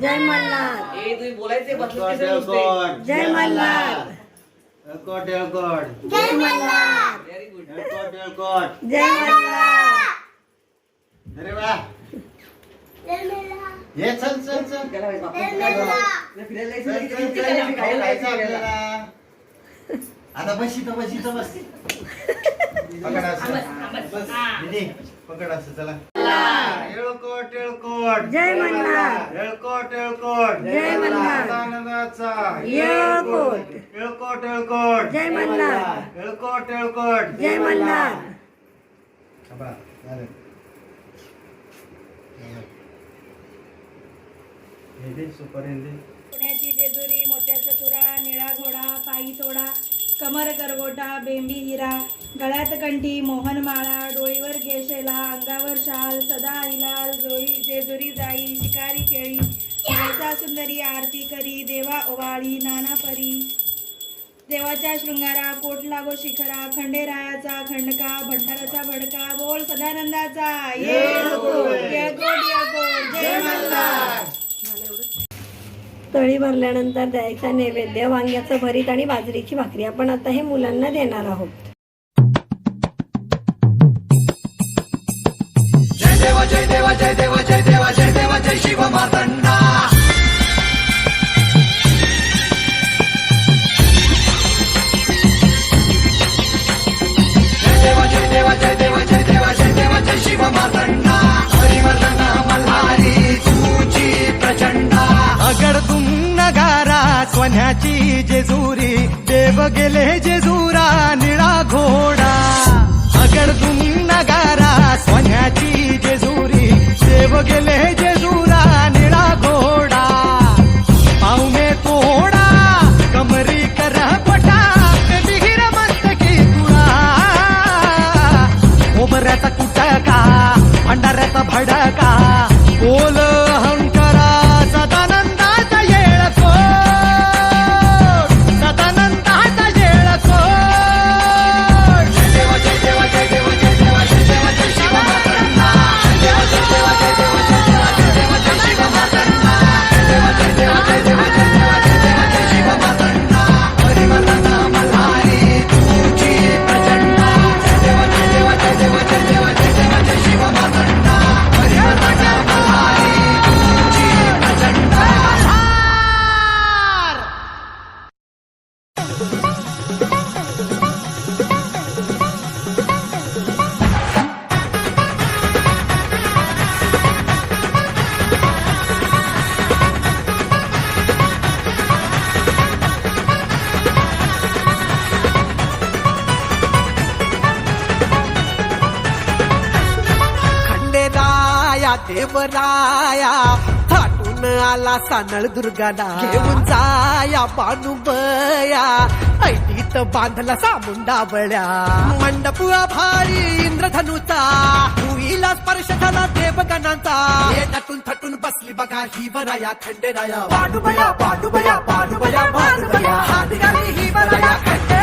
जय मल्हार. ए तुम्ही बोलायचे नुसते. एळकोट जय मल्हार. जय मल्हार. व्हेरी गुड जय मल्हार. अरे वा. ये चल चल चल. फिरायला चल, चल. आता बस इथं बस इथं बस. पकड असं. पकड असं चला. जय मल्हार. एळकोट एळकोट जय मल्हार. आनंदाचा. एळकोट. एळकोट एळकोट जय मल्हार. एळकोट एळकोट जय मल्हार. थांबा, झालं. हे दे, सुपारी दे. पुण्याची जेजुरी मोत्याचा तुरा निळा घोडा पायी तोडा. कमर करगोटा बेंबी हिरा गळ्यात कंठी मोहनमाळा डोईवर घेशेला अंगावर शाल सदा हिलाल जोई जेजुरी जाई शिकारी केळी जयचा सुंदरी आरती करी देवा ओवाळी नाना परी. देवाच्या शृंगारा कोट लागो शिखरा खंडेरायाचा खंडका भंडाराचा भडका बोल सदानंदाचा. येळकोट जय मल्हार तळी भरल्यानंतर द्यायचा नैवेद्य वांग्याचं भरीत आणि बाजरीची भाकरी. आपण आता हे मुलांना देणार आहोत. अगडतुम नगारा जेजुरी देव गेले जेजुरा निळा घोडा. अगडतुम नगारा देवराया. थाटून आला सानळ दुर्गाला. घेऊन जाया बानुबया. ऐटीत बांधला सामुंडा बळ्या मंडप भारी इंद्रधनुचा. भुईला स्पर्श झाला देवगणांचा. येण्यातून थटून बसली बघा ही वराया खंडेराया. बानुबया बानुबया बानुबया बानुबया. हात घाली ही वराया खंडेराया.